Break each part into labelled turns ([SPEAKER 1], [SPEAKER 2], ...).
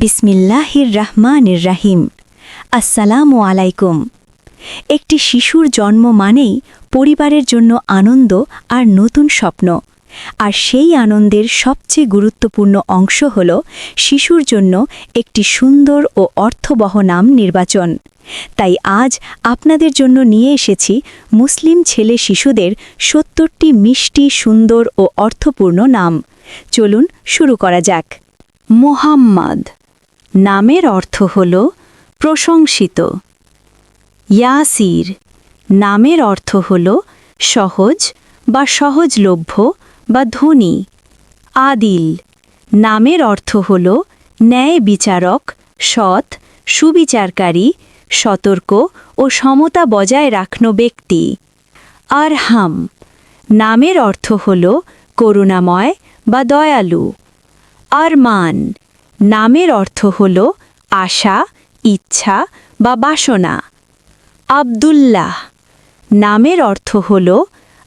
[SPEAKER 1] বিসমিল্লাহির রহমানির রাহিম আসসালামু আলাইকুম একটি শিশুর জন্ম মানেই পরিবারের জন্য আনন্দ আর নতুন স্বপ্ন। আর সেই আনন্দের সবচেয়ে গুরুত্বপূর্ণ অংশ হল শিশুর জন্য একটি সুন্দর ও অর্থবহ নাম নির্বাচন। তাই আজ আপনাদের জন্য নিয়ে এসেছি মুসলিম ছেলে শিশুদের সত্তরটি মিষ্টি, সুন্দর ও অর্থপূর্ণ নাম। চলুন শুরু করা যাক। মোহাম্মদ নামের অর্থ হল প্রশংসিত। ইয়াসির, নামের অর্থ হল সহজ বা সহজলভ্য বা ধনী। আদিল, নামের অর্থ হল ন্যায় বিচারক সৎ, সুবিচারকারী, সতর্ক ও সমতা বজায় রাখনো ব্যক্তি। আর হাম নামের অর্থ হল করুণাময় বা দয়ালু। আরমান নামের অর্থ হল আশা, ইচ্ছা বা বাসনা। আবদুল্লাহ। নামের অর্থ হল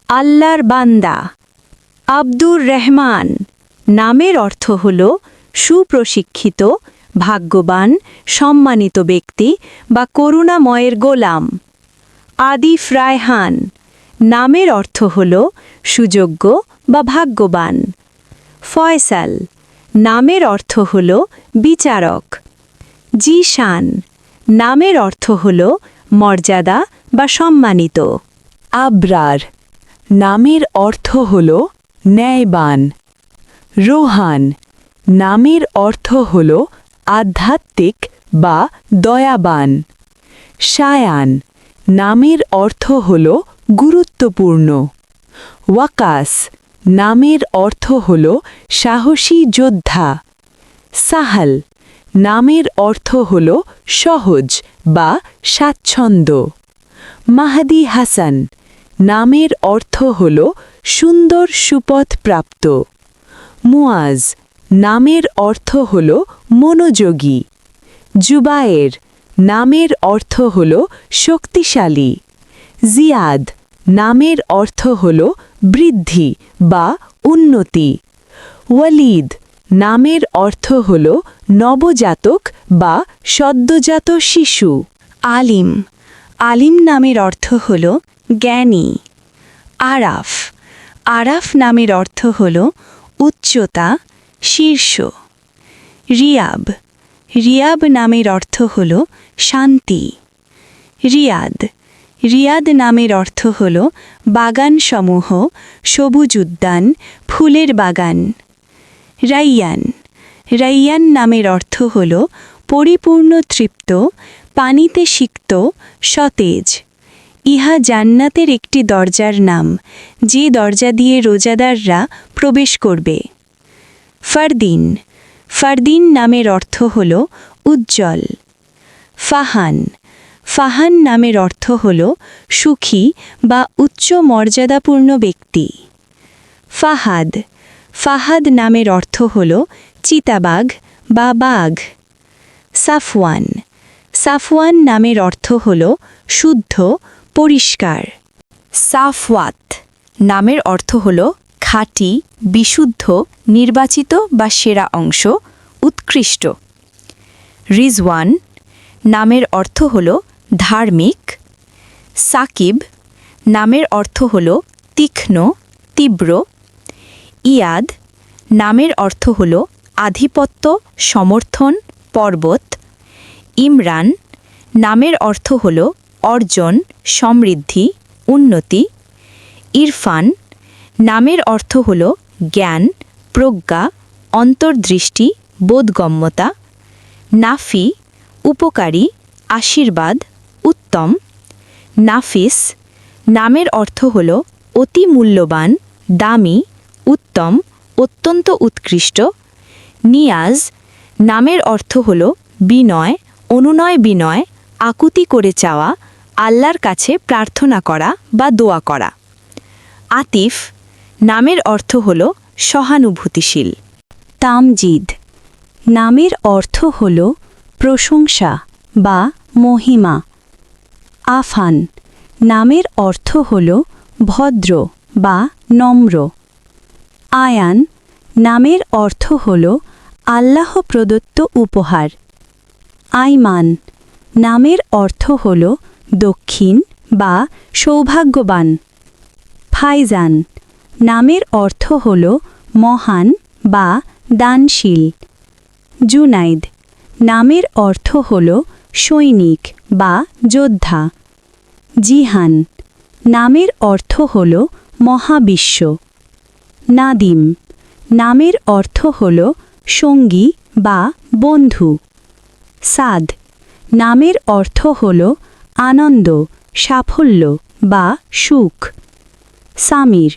[SPEAKER 1] আল্লাহর বান্দা। আব্দুর রহমান। নামের অর্থ হল সুপ্রশিক্ষিত, ভাগ্যবান, সম্মানিত ব্যক্তি বা করুণাময়ের গোলাম। আদিফ রায়হান নামের অর্থ হল সুযোগ্য বা ভাগ্যবান। ফয়সাল। নামের অর্থ হল বিচারক। জিশান নামের অর্থ হল মর্যাদা বা সম্মানিত।
[SPEAKER 2] আবরার, নামের অর্থ হল ন্যায়বান। রোহান, নামের অর্থ হল আধ্যাত্মিক বা দয়াবান। সায়ান, নামের অর্থ হল গুরুত্বপূর্ণ। ওয়াকাস নামের অর্থ হল সাহসী যোদ্ধা। সাহাল, নামের অর্থ হল সহজ বা স্বাচ্ছন্দ্য মাহাদি হাসান, নামের অর্থ হল সুন্দর সুপথ প্রাপ্ত। মুয়াজ নামের অর্থ হল মনোযোগী। জুবায়ের, নামের অর্থ হল শক্তিশালী। জিয়াদ, নামের অর্থ হল বৃদ্ধি বা উন্নতি। ওয়ালিদ নামের অর্থ হল নবজাতক বা সদ্যজাত শিশু।
[SPEAKER 1] আলিম। আলিম নামের অর্থ হল জ্ঞানী। আরাফ। আরাফ নামের অর্থ হল উচ্চতা, শীর্ষ। রিয়াব। রিয়াব নামের অর্থ হল শান্তি। রিয়াদ। রিয়াদ নামের অর্থ হল বাগানসমূহ সবুজ উদ্যান ফুলের বাগান। রাইয়ান। রাইয়ান নামের অর্থ হল পরিপূর্ণ, তৃপ্ত, পানিতে সিক্ত, সতেজ। ইহা জান্নাতের একটি দরজার নাম, যে দরজা দিয়ে রোজাদাররা প্রবেশ করবে। ফারদিন। ফারদিন নামের অর্থ হল উজ্জ্বল। ফাহান। ফাহান নামের অর্থ হল সুখী বা উচ্চ মর্যাদাপূর্ণ ব্যক্তি। ফাহাদ। ফাহাদ নামের অর্থ হল চিতাবাঘ বা বাঘ। সাফওয়ান। সাফওয়ান নামের অর্থ হল শুদ্ধ, পরিষ্কার। সাফওয়াত নামের অর্থ হল খাঁটি, বিশুদ্ধ, নির্বাচিত বা সেরা অংশ, উৎকৃষ্ট। রিজওয়ান নামের অর্থ হল ধার্মিক, সাকিব, নামের অর্থ হল তীক্ষ্ণ, তীব্র, ইয়াদ, নামের অর্থ হল আধিপত্য, সমর্থন, পর্বত, ইমরান, নামের অর্থ হল অর্জন, সমৃদ্ধি, উন্নতি, ইরফান, নামের অর্থ হল জ্ঞান, প্রজ্ঞা, অন্তর্দৃষ্টি, বোধগম্যতা, নাফি, উপকারী, আশীর্বাদ উত্তম, নাফিস, নামের অর্থ হল অতি মূল্যবান, দামি, উত্তম, অত্যন্ত উৎকৃষ্ট, নিয়াজ, নামের অর্থ হল বিনয়, অনুনয় বিনয়, আকুতি করে চাওয়া, আল্লাহর কাছে প্রার্থনা করা বা দোয়া করা। আতিফ, নামের অর্থ হল সহানুভূতিশীল। তামজিদ, নামের অর্থ হল প্রশংসা বা মহিমা। আফান। নামের অর্থ হল ভদ্র বা নম্র। আয়ান। নামের অর্থ হল আল্লাহ প্রদত্ত উপহার। আইমান। নামের অর্থ হল দক্ষিণ বা সৌভাগ্যবান। ফাইজান। নামের অর্থ হল মহান বা দানশীল। জুনাইদ। নামের অর্থ হল সৈনিক বা যোদ্ধা। জিহান নামের অর্থ হল মহাবিশ্ব। নাদিম নামের অর্থ হল সঙ্গী বা বন্ধু। সাদ নামের অর্থ হল আনন্দ, সাফল্য বা সুখ। সামির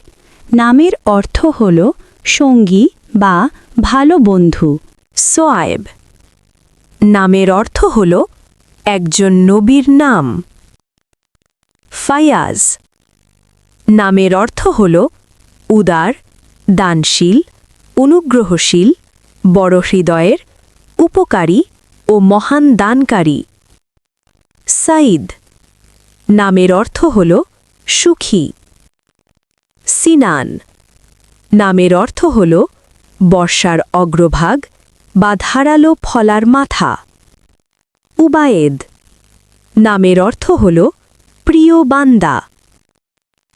[SPEAKER 1] নামের অর্থ হল সঙ্গী বা ভালো বন্ধু। সোয়েব নামের অর্থ হল একজন নবীর নাম। ফায়াজ। নামের অর্থ হল উদার, দানশীল, অনুগ্রহশীল, বড় হৃদয়ের, উপকারী ও মহান দানকারী। সাইদ নামের অর্থ হল সুখী। সিনান। নামের অর্থ হল বর্ষার অগ্রভাগ বা ধারালো ফলার মাথা। উবায়েদ। নামের অর্থ হল প্রিয় বান্দা।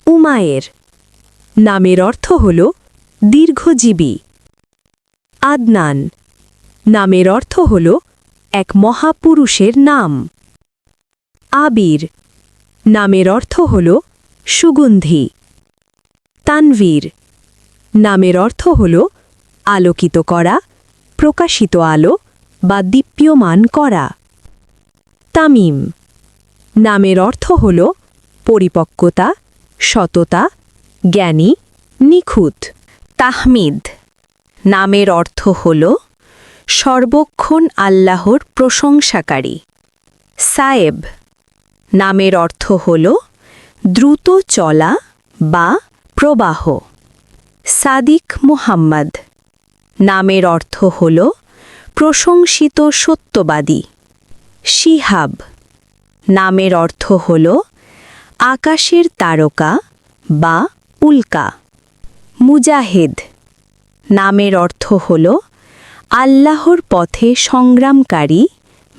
[SPEAKER 1] উমায়ের। নামের অর্থ হল দীর্ঘজীবী। আদনান। নামের অর্থ হল এক মহাপুরুষের নাম। আবির। নামের অর্থ হল সুগন্ধি। তানভীর। নামের অর্থ হল আলোকিত করা, প্রকাশিত আলো বা দীপ্যমান করা। তামিম। নামের অর্থ হল পরিপক্কতা, সততা, জ্ঞানী, নিখুঁত। তাহমিদ। নামের অর্থ হল সর্বক্ষণ আল্লাহর প্রশংসাকারী। সায়েব। নামের অর্থ হল দ্রুত চলা বা প্রবাহ। সাদিক মুহাম্মদ। নামের অর্থ হল প্রশংসিত সত্যবাদী। শিহাব নামের অর্থ হল আকাশের তারকা বা উল্কা। মুজাহেদ নামের অর্থ হল আল্লাহর পথে সংগ্রামকারী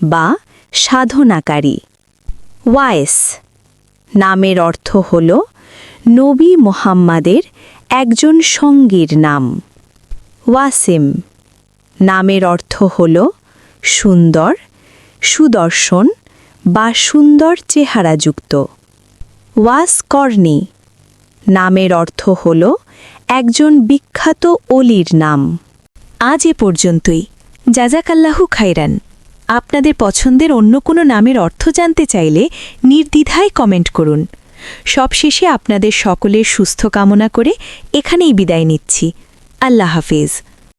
[SPEAKER 1] বা সাধনাকারী। ওয়ায়েস নামের অর্থ হল নবী মোহাম্মাদের একজন সঙ্গীর নাম। ওয়াসিম নামের অর্থ হল সুন্দর সুদর্শন বা সুন্দর চেহারাযুক্ত। ওয়াসকর্ণী নামের অর্থ হল একজন বিখ্যাত অলির নাম। আজ এ পর্যন্তই। জাজাকাল্লাহু খাইরান আপনাদের পছন্দের অন্য কোনো নামের অর্থ জানতে চাইলে নির্দ্বিধায় কমেন্ট করুন। সবশেষে আপনাদের সকলের সুস্থ কামনা করে এখানেই বিদায় নিচ্ছি। আল্লাহ হাফেজ।